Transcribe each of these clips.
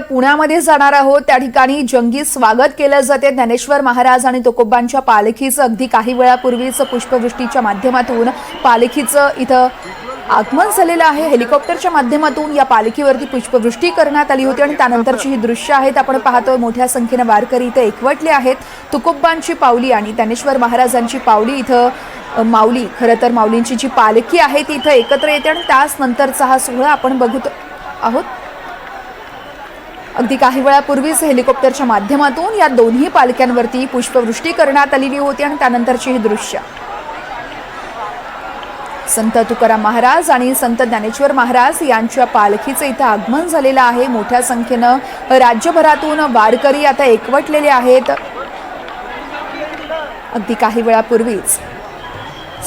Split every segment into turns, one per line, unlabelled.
पुण्यामध्ये जाणार आहोत. त्या ठिकाणी जंगी स्वागत केलं जाते. ज्ञानेश्वर महाराज आणि तुकोबांच्या पालखीचं अगदी काही वेळापूर्वीच पुष्पवृष्टीच्या माध्यमातून पालखीचं इथं आगमन झालेलं आहे. हेलिकॉप्टरच्या माध्यमातून या पालखीवरती पुष्पवृष्टी करण्यात आली होती आणि त्यानंतरची ही दृश्य आहेत. आपण पाहतोय मोठ्या संख्येनं वारकरी इथं एकवटले आहेत. तुकोबांची पावली आणि ज्ञानेश्वर महाराजांची पावली इथं माऊली. खरं तर माऊलींची जी पालखी आहे ती इथं एकत्र येते आणि त्याच नंतरचा हा सोहळा आपण बघत आहोत. अगदी काही वेळापूर्वीच हेलिकॉप्टरच्या माध्यमातून या दोन्ही पालख्यांवरती पुष्पवृष्टी करण्यात आलेली होती आणि त्यानंतरची ही दृश्य. संत तुकाराम महाराज आणि संत ज्ञानेश्वर महाराज यांच्या पालखीचं इथं आगमन झालेलं आहे. मोठ्या संख्येनं राज्यभरातून वारकरी आता एकवटलेले आहेत. अगदी काही वेळापूर्वीच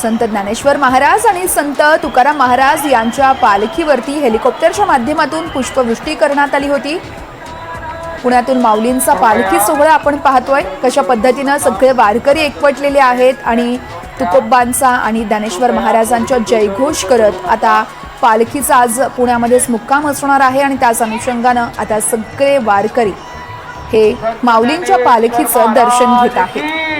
संत ज्ञानेश्वर महाराज आणि संत तुकाराम महाराज यांच्या पालखीवरती हेलिकॉप्टरच्या माध्यमातून पुष्पवृष्टी करण्यात आली होती. पुण्यातून माऊलींचा पालखी सोहळा आपण पाहतोय. कशा पद्धतीनं सगळे वारकरी एकवटलेले आहेत आणि तुकोबांचा आणि ज्ञानेश्वर महाराजांच्या जयघोष करत आता पालखीचा आज पुण्यामध्येच मुक्काम असणार आहे आणि त्याच अनुषंगानं आता सगळे वारकरी हे माऊलींच्या पालखीचं दर्शन घेत आहेत.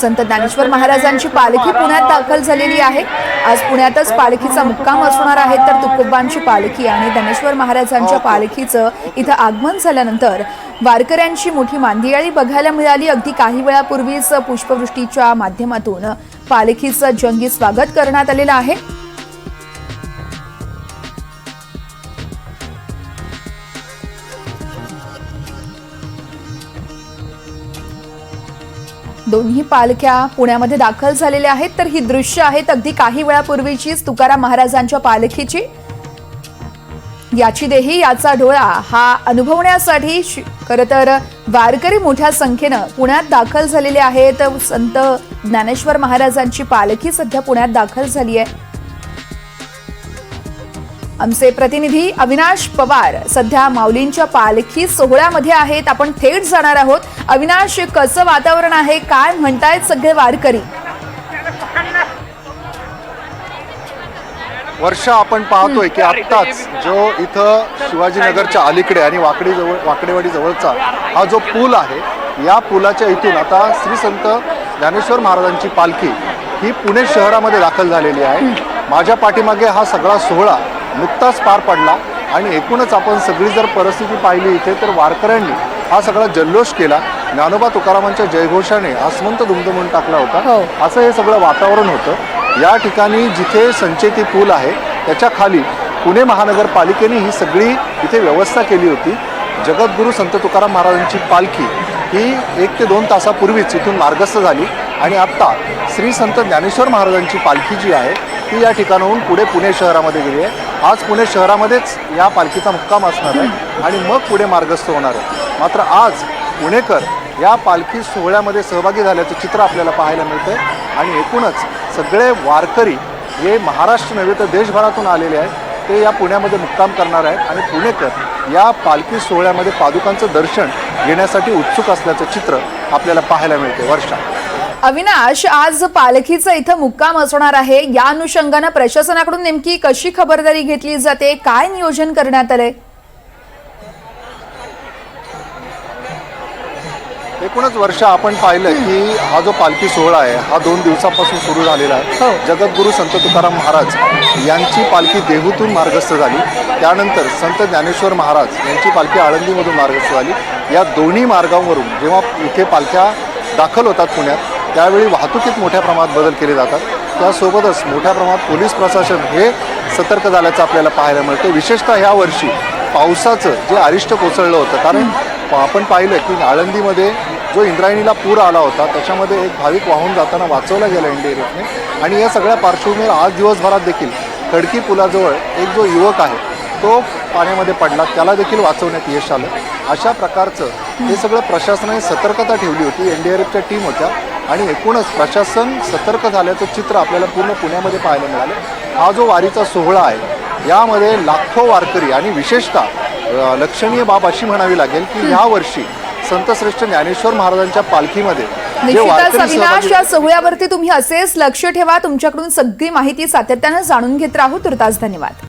संत ज्ञानेश्वर महाराजांची पालखी पुण्यात दाखल झालेली आहे. आज पुण्यातच पालखीचा मुक्काम असणार आहे. तर तुकोबांची पालखी आणि ज्ञानेश्वर महाराजांच्या पालखीचं इथं आगमन झाल्यानंतर वारकऱ्यांची मोठी मांदियाळी बघायला मिळाली. अगदी काही वेळापूर्वीच पुष्पवृष्टीच्या माध्यमातून पालखीचं जंगी स्वागत करण्यात आलेलं आहे. दोन्ही पालख्या पुण्यामध्ये दाखल झालेल्या आहेत. तर ही दृश्य आहेत अगदी काही वेळापूर्वीचीच तुकाराम महाराजांच्या पालखीची. याची देही याचा डोळा हा अनुभवण्यासाठी खरं तर वारकरी मोठ्या संख्येनं पुण्यात दाखल झालेले आहेत. संत ज्ञानेश्वर महाराजांची पालखी सध्या पुण्यात दाखल झाली आहे. आमचे प्रतिनिधी अविनाश पवार. सध्या माऊलींच्या पालखी सोहळ्यामध्ये आहेत. आपण थेट जाणार आहोत. अविनाश कसं वातावरण आहे? काय म्हणतायत सगळे वारकरी?
वर्षा आपण पाहतोय की आत्ताच जो इथं शिवाजीनगरच्या अलीकडे आणि वाकडी जवळ वाकडेवाडी जवळचा हा जो पूल आहे या पुलाच्या इथून आता श्री संत ज्ञानेश्वर महाराजांची पालखी ही पुणे शहरामध्ये दाखल झालेली आहे. माझ्या पाठीमागे हा सगळा सोहळा नुकताच पार पडला आणि एकूणच आपण सगळी जर परिस्थिती पाहिली इथे तर वारकऱ्यांनी हा सगळा जल्लोष केला. ज्ञानोबा तुकारामांच्या जयघोषाने आसमंत दुमदुमून टाकला
हो.
होता असं हे सगळं वातावरण होतं. या ठिकाणी जिथे संचेती पूल आहे त्याच्याखाली पुणे महानगरपालिकेने ही सगळी इथे व्यवस्था केली होती. जगद्गुरू संत तुकाराम महाराजांची पालखी ही एक ते दोन तासापूर्वीच इथून मार्गस्थ झाली. आणि आत्ता श्री संत ज्ञानेश्वर महाराजांची पालखी जी आहे ती या ठिकाणाहून पुढे पुणे शहरामध्ये गेली आहे. आज पुणे शहरामध्येच या पालखीचा मुक्काम असणार आहे आणि मग पुढे मार्गस्थ होणार आहे. मात्र आज पुणेकर या पालखी सोहळ्यामध्ये सहभागी झाल्याचं चित्र आपल्याला पाहायला मिळतंय. आणि एकूणच सगळे वारकरी हे महाराष्ट्र नव्हे तर देशभरातून आलेले आहेत. ते या पुण्यामध्ये मुक्काम करणार आहेत आणि पुणेकर या पालखी सोहळ्यामध्ये पादुकांचं दर्शन घेण्यासाठी उत्सुक असल्याचं चित्र आपल्याला पाहायला मिळते वर्षा.
अविनाश आज पालखीचं इथं मुक्काम असणार आहे. या अनुषंगानं प्रशासनाकडून नेमकी कशी खबरदारी घेतली जाते? काय नियोजन करण्यात आलंय?
एकूणच वर्ष आपण पाहिलं की हा जो पालखी सोहळा आहे हा दोन दिवसापासून सुरू झालेला
हो.
आहे जगद्गुरू संत तुकाराम महाराज यांची पालखी देहूतून मार्गस्थ झाली. त्यानंतर संत ज्ञानेश्वर महाराज यांची पालखी आळंदीमधून मार्गस्थ झाली. या दोन्ही मार्गांवरून जेव्हा इथे पालख्या दाखल होतात पुण्यात त्यावेळी वाहतुकीत मोठ्या प्रमाणात बदल केले जातात. त्यासोबतच मोठ्या प्रमाणात पोलीस प्रशासन हे सतर्क झाल्याचं आपल्याला पाहायला मिळतं. विशेषतः ह्या वर्षी पावसाचं जे अरिष्ट कोसळलं होतं. कारण आपण पाहिलं की आळंदीमध्ये जो इंद्रायणीला पूर आला होता त्याच्यामध्ये एक भाविक वाहून जाताना वाचवला गेला एनडीआरएफने आणि या सगळ्या पार्श्वभूमीवर आज दिवसभरात देखील खडकी पुलाजवळ एक जो युवक आहे तो पाण्यामध्ये पडला. त्याला देखील वाचवण्यात यश आलं. अशा प्रकारचं हे सगळं प्रशासनाने सतर्कता ठेवली होती. एन डी आर एफच्या टीम होत्या. आणि एकूणच प्रशासन सतर्क झाल्याचं चित्र आपल्याला पूर्ण पुण्यामध्ये पाहायला मिळालं. हा जो वारीचा सोहळा आहे यामध्ये लाखो वारकरी आणि विशेषतः लक्षणीय बाब अशी म्हणावी लागेल की या वर्षी संतश्रेष्ठ ज्ञानेश्वर महाराजांच्या पालखीमध्ये
अविनाश या सोहळ्यावरती तुम्ही असेच लक्ष ठेवा. तुमच्याकडून सगळी माहिती सातत्यानं जाणून घेत राहू. तुर्तास धन्यवाद.